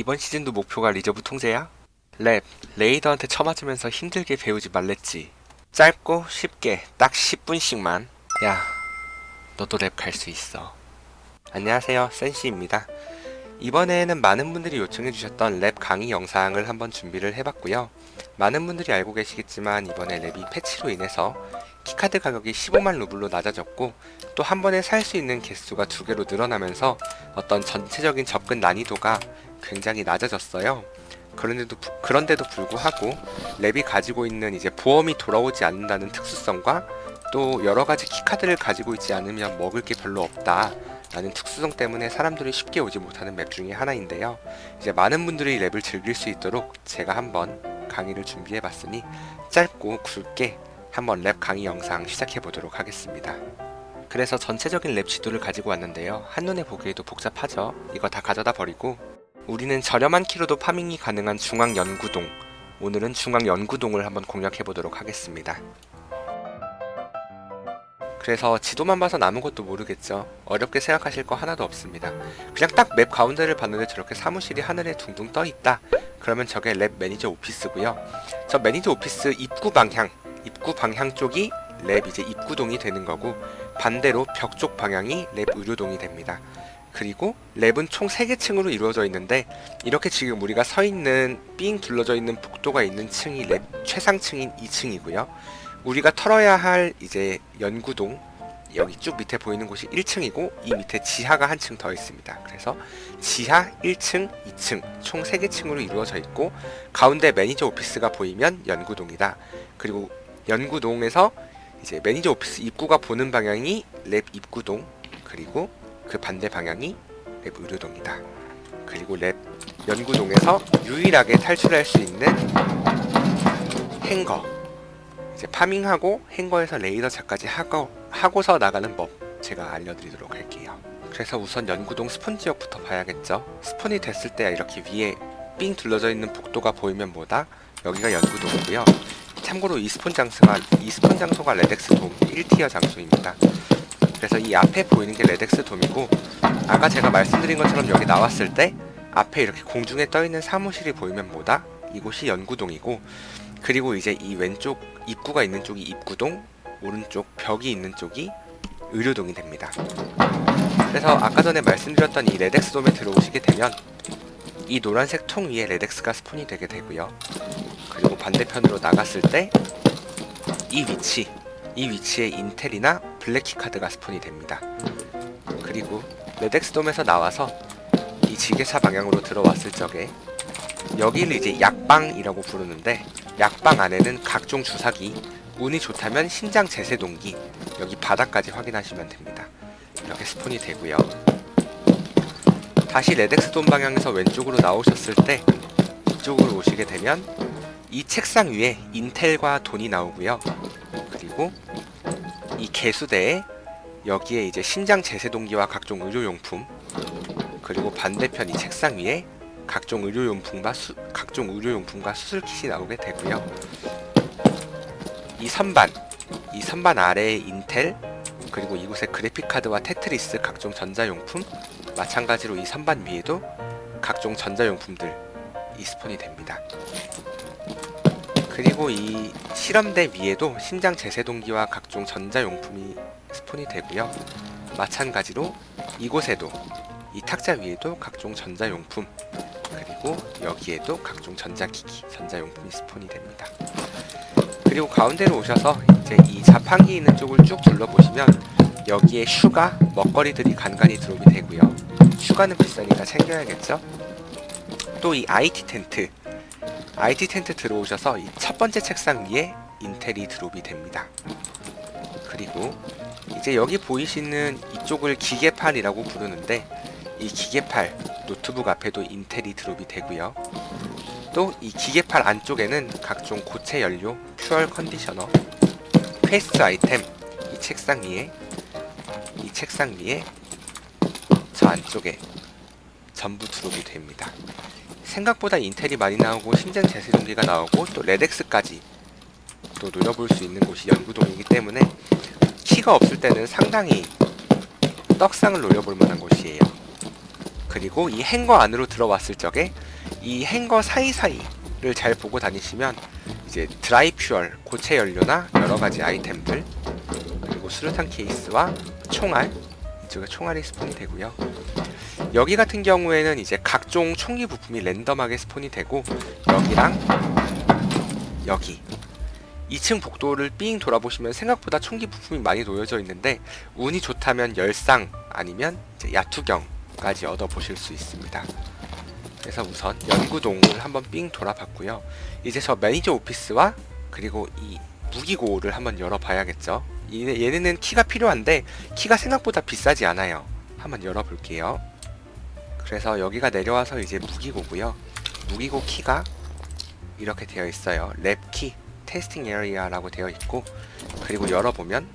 이번 시즌도 목표가 리저브 통제야? 랩, 레이더한테 쳐맞으면서 힘들게 배우지 말랬지. 짧고 쉽게 딱 10분씩만. 야, 너도 랩 갈 수 있어. 안녕하세요, 센시입니다. 이번에는 많은 분들이 요청해주셨던 랩 강의 영상을 한번 준비를 해봤고요. 많은 분들이 알고 계시겠지만 이번에 랩이 패치로 인해서 키카드 가격이 15만 루블로 낮아졌고 또 한 번에 살 수 있는 개수가 두 개로 늘어나면서 어떤 전체적인 접근 난이도가 굉장히 낮아졌어요. 그런데도, 부- 그런데도 불구하고 랩이 가지고 있는 이제 보험이 돌아오지 않는다는 특수성과 또 여러 가지 키카드를 가지고 있지 않으면 먹을 게 별로 없다. 라는 특수성 때문에 사람들이 쉽게 오지 못하는 맵 중에 하나인데요. 이제 많은 분들이 랩을 즐길 수 있도록 제가 한번 강의를 준비해 봤으니 짧고 굵게 한번 랩 강의 영상 시작해 보도록 하겠습니다. 그래서 전체적인 랩 지도를 가지고 왔는데요. 한눈에 보기에도 복잡하죠. 이거 다 가져다 버리고 우리는 저렴한 키로도 파밍이 가능한 중앙 연구동 오늘은 중앙 연구동을 한번 공략해 보도록 하겠습니다. 그래서 지도만 봐선 아무것도 모르겠죠. 어렵게 생각하실 거 하나도 없습니다. 그냥 딱 맵 가운데를 봤는데 저렇게 사무실이 하늘에 둥둥 떠 있다. 그러면 저게 랩 매니저 오피스고요. 저 매니저 오피스 입구 방향, 입구 방향 쪽이 랩 이제 입구동이 되는 거고 반대로 벽 쪽 방향이 랩 의료동이 됩니다. 그리고 랩은 총 3개 층으로 이루어져 있는데 이렇게 지금 우리가 서 있는 삥 둘러져 있는 복도가 있는 층이 랩 최상층인 2층이고요. 우리가 털어야 할 이제 연구동 여기 쭉 밑에 보이는 곳이 1층이고 이 밑에 지하가 한 층 더 있습니다. 그래서 지하 1층, 2층 총 3개 층으로 이루어져 있고 가운데 매니저 오피스가 보이면 연구동이다. 그리고 연구동에서 이제 매니저 오피스 입구가 보는 방향이 랩 입구동 그리고 그 반대 방향이 랩 의료동이다. 그리고 랩 연구동에서 유일하게 탈출할 수 있는 행거 이제 파밍하고 행거에서 레이더 차까지 하고, 하고서 나가는 법 제가 알려드리도록 할게요. 그래서 우선 연구동 스폰 지역부터 봐야겠죠. 스폰이 됐을 때 이렇게 위에 삥 둘러져 있는 복도가 보이면 뭐다? 여기가 연구동이고요. 참고로 이 스폰 장소가 이 스폰 장소가 레덱스 돔 1티어 장소입니다. 그래서 이 앞에 보이는 게 레덱스 돔이고 아까 제가 말씀드린 것처럼 여기 나왔을 때 앞에 이렇게 공중에 떠 있는 사무실이 보이면 뭐다? 이곳이 연구동이고 그리고 이제 이 왼쪽 입구가 있는 쪽이 입구동, 오른쪽 벽이 있는 쪽이 의료동이 됩니다. 그래서 아까 전에 말씀드렸던 이 레덱스 돔에 들어오시게 되면 이 노란색 통 위에 레덱스가 스폰이 되게 되고요. 그리고 반대편으로 나갔을 때 이 위치, 이 위치에 인텔이나 블랙키 카드가 스폰이 됩니다. 그리고 레덱스 돔에서 나와서 이 지게차 방향으로 들어왔을 적에 여기를 이제 약방이라고 부르는데 약방 안에는 각종 주사기, 운이 좋다면 신장 제세 동기, 여기 바닥까지 확인하시면 됩니다. 이렇게 스폰이 되고요. 다시 레덱스 돔 방향에서 왼쪽으로 나오셨을 때 이쪽으로 오시게 되면 이 책상 위에 인텔과 돈이 나오고요. 그리고 이 개수대에 여기에 이제 신장 제세 동기와 각종 의료용품 그리고 반대편 이 책상 위에 각종 의료용품과 수, 각종 의료용품과 수술킷이 나오게 되고요. 이 선반, 이 선반 아래에 인텔, 그리고 이곳에 그래픽 카드와 테트리스 각종 전자용품, 마찬가지로 이 선반 위에도 각종 전자용품들 이 스폰이 됩니다. 그리고 이 실험대 위에도 심장 제세 동기와 각종 전자용품이 스폰이 되고요. 마찬가지로 이곳에도 이 탁자 위에도 각종 전자용품 그리고 여기에도 각종 전자기기, 전자용품이 스폰이 됩니다. 그리고 가운데로 오셔서 이제 이 자판기 있는 쪽을 쭉 둘러보시면 여기에 슈가, 먹거리들이 간간히 드롭이 되고요. 슈가는 비싸니까 챙겨야겠죠? 또 이 IT 텐트, IT 텐트 들어오셔서 이 첫 번째 책상 위에 인텔이 드롭이 됩니다. 그리고 이제 여기 보이시는 이쪽을 기계팔이라고 부르는데 이 기계팔 노트북 앞에도 인텔이 드롭이 되고요. 또 이 기계팔 안쪽에는 각종 고체 연료, 퓨얼 컨디셔너, 퀘스트 아이템 이 책상 위에 이 책상 위에 저 안쪽에 전부 드롭이 됩니다. 생각보다 인텔이 많이 나오고 심장 제세 동기가 나오고 또 레덱스까지 또 노려볼 수 있는 곳이 연구동이기 때문에 키가 없을 때는 상당히 떡상을 노려볼 만한 곳이에요. 그리고 이 행거 안으로 들어왔을 적에 이 행거 사이사이를 잘 보고 다니시면 이제 드라이 퓨얼, 고체 연료나 여러 가지 아이템들 그리고 수류탄 케이스와 총알 이쪽에 총알이 스폰이 되고요. 여기 같은 경우에는 이제 각종 총기 부품이 랜덤하게 스폰이 되고 여기랑 여기 2층 복도를 삥 돌아보시면 생각보다 총기 부품이 많이 놓여져 있는데 운이 좋다면 열상 아니면 야투경까지 얻어 보실 수 있습니다. 그래서 우선 연구동을 한번 삥 돌아봤고요. 이제 저 매니저 오피스와 그리고 이 무기고를 한번 열어봐야겠죠. 얘- 얘네는 키가 필요한데 키가 생각보다 비싸지 않아요. 한번 열어볼게요. 그래서 여기가 내려와서 이제 무기고고요. 무기고 키가 이렇게 되어 있어요. 랩키 테스팅 에리아라고 되어 있고 그리고 열어보면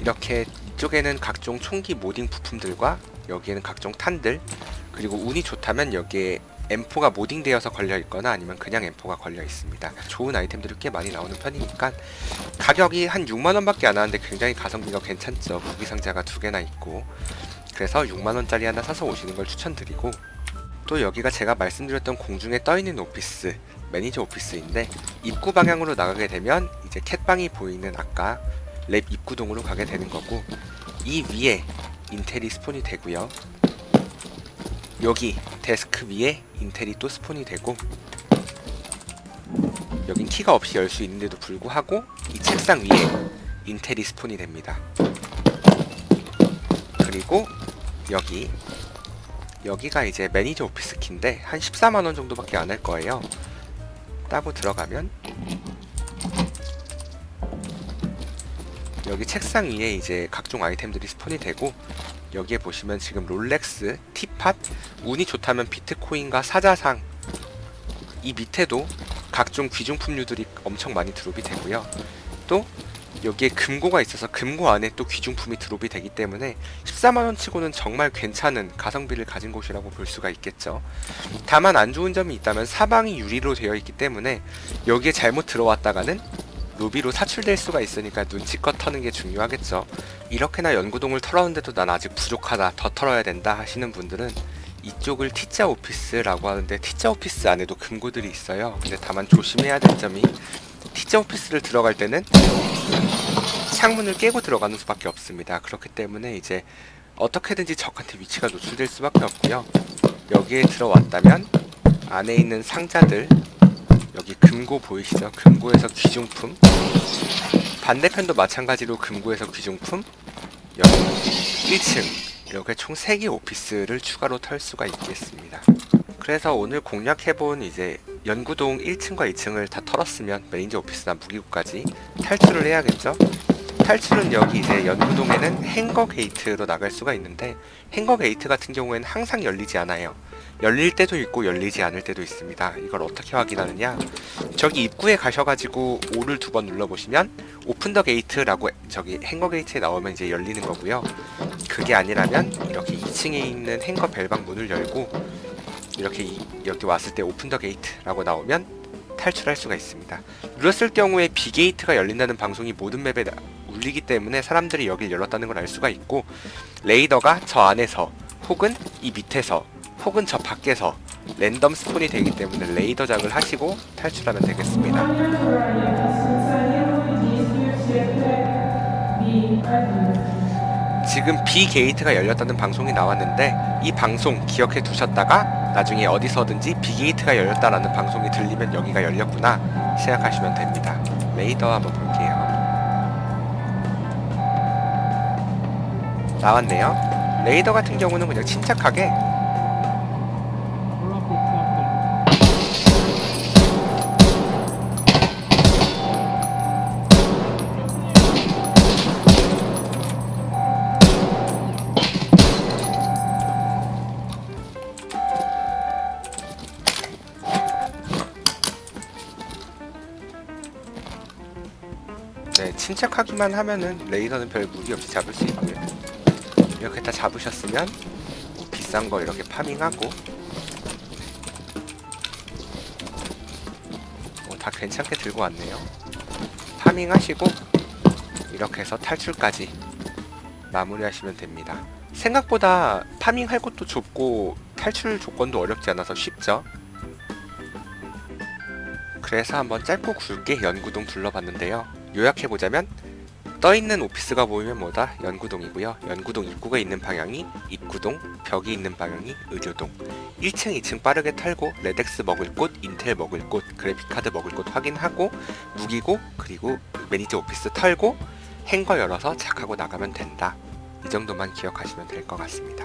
이렇게 이쪽에는 각종 총기 모딩 부품들과 여기에는 각종 탄들 그리고 운이 좋다면 여기에 M4가 모딩되어서 걸려 있거나 아니면 그냥 M4가 걸려 있습니다. 좋은 아이템들이 꽤 많이 나오는 편이니까 가격이 한 6만 원밖에 안 하는데 굉장히 가성비가 괜찮죠. 무기 상자가 두 개나 있고 그래서 6만 원짜리 하나 사서 오시는 걸 추천드리고 또 여기가 제가 말씀드렸던 공중에 떠 있는 오피스 매니저 오피스인데 입구 방향으로 나가게 되면 이제 캣방이 보이는 아까 랩 입구동으로 가게 되는 거고 이 위에 인텔이 스폰이 되고요. 여기 데스크 위에 인텔이 또 스폰이 되고 여긴 키가 없이 열 수 있는데도 불구하고 이 책상 위에 인텔이 스폰이 됩니다. 그리고 여기 여기가 이제 매니저 오피스 키인데 한 14만 원 정도밖에 안 할 거예요. 따고 들어가면 여기 책상 위에 이제 각종 아이템들이 스폰이 되고 여기에 보시면 지금 롤렉스, 티팟, 운이 좋다면 비트코인과 사자상 이 밑에도 각종 귀중품류들이 엄청 많이 드롭이 되고요. 또 여기에 금고가 있어서 금고 안에 또 귀중품이 드롭이 되기 때문에 14만원 치고는 정말 괜찮은 가성비를 가진 곳이라고 볼 수가 있겠죠. 다만 안 좋은 점이 있다면 사방이 유리로 되어 있기 때문에 여기에 잘못 들어왔다가는 로비로 사출될 수가 있으니까 눈치껏 터는 게 중요하겠죠. 이렇게나 연구동을 털었는데도 난 아직 부족하다, 더 털어야 된다 하시는 분들은 이쪽을 T자 오피스라고 하는데 T자 오피스 안에도 금고들이 있어요. 근데 다만 조심해야 될 점이 T자 오피스를 들어갈 때는 창문을 깨고 들어가는 수밖에 없습니다. 그렇기 때문에 이제 어떻게든지 적한테 위치가 노출될 수밖에 없고요. 여기에 들어왔다면 안에 있는 상자들 금고 보이시죠? 금고에서 귀중품 반대편도 마찬가지로 금고에서 귀중품 여기 1층 이렇게 총 3개 오피스를 추가로 털 수가 있겠습니다. 그래서 오늘 공략해본 이제 연구동 1층과 2층을 다 털었으면 매니저 오피스나 무기고까지 탈출을 해야겠죠? 탈출은 여기 이제 연구동에는 행거 게이트로 나갈 수가 있는데 행거 게이트 같은 경우에는 항상 열리지 않아요. 열릴 때도 있고 열리지 않을 때도 있습니다. 이걸 어떻게 확인하느냐? 저기 입구에 가셔가지고 O를 두 번 눌러보시면 오픈 더 게이트라고 저기 행거 게이트에 나오면 이제 열리는 거고요. 그게 아니라면 이렇게 2층에 있는 행거 벨방 문을 열고 이렇게 이- 여기 왔을 때 오픈 더 게이트라고 나오면 탈출할 수가 있습니다. 눌렀을 경우에 B 게이트가 열린다는 방송이 모든 맵에 나- 울리기 때문에 사람들이 여길 열었다는 걸 알 수가 있고 레이더가 저 안에서 혹은 이 밑에서 혹은 저 밖에서 랜덤 스폰이 되기 때문에 레이더 작을 하시고 탈출하면 되겠습니다. 지금 B 게이트가 열렸다는 방송이 나왔는데 이 방송 기억해 두셨다가 나중에 어디서든지 B 게이트가 열렸다라는 방송이 들리면 여기가 열렸구나 생각하시면 됩니다. 레이더 한번 볼게요. 나왔네요. 레이더 같은 경우는 그냥 침착하게 네, 침착하기만 하면은 레이더는 별 무리 없이 잡을 수 있고요. 이렇게 다 잡으셨으면 뭐 비싼 거 이렇게 파밍하고 어, 다 괜찮게 들고 왔네요. 파밍하시고 이렇게 해서 탈출까지 마무리하시면 됩니다. 생각보다 파밍할 곳도 좁고 탈출 조건도 어렵지 않아서 쉽죠. 그래서 한번 짧고 굵게 연구동 둘러봤는데요. 요약해보자면 떠있는 오피스가 보이면 뭐다? 연구동이고요. 연구동 입구가 있는 방향이 입구동, 벽이 있는 방향이 의료동. 1층, 2층 빠르게 털고 레덱스 먹을 곳, 인텔 먹을 곳, 그래픽카드 먹을 곳 확인하고 무기고 그리고 매니저 오피스 털고 행거 열어서 작하고 나가면 된다. 이 정도만 기억하시면 될 것 같습니다.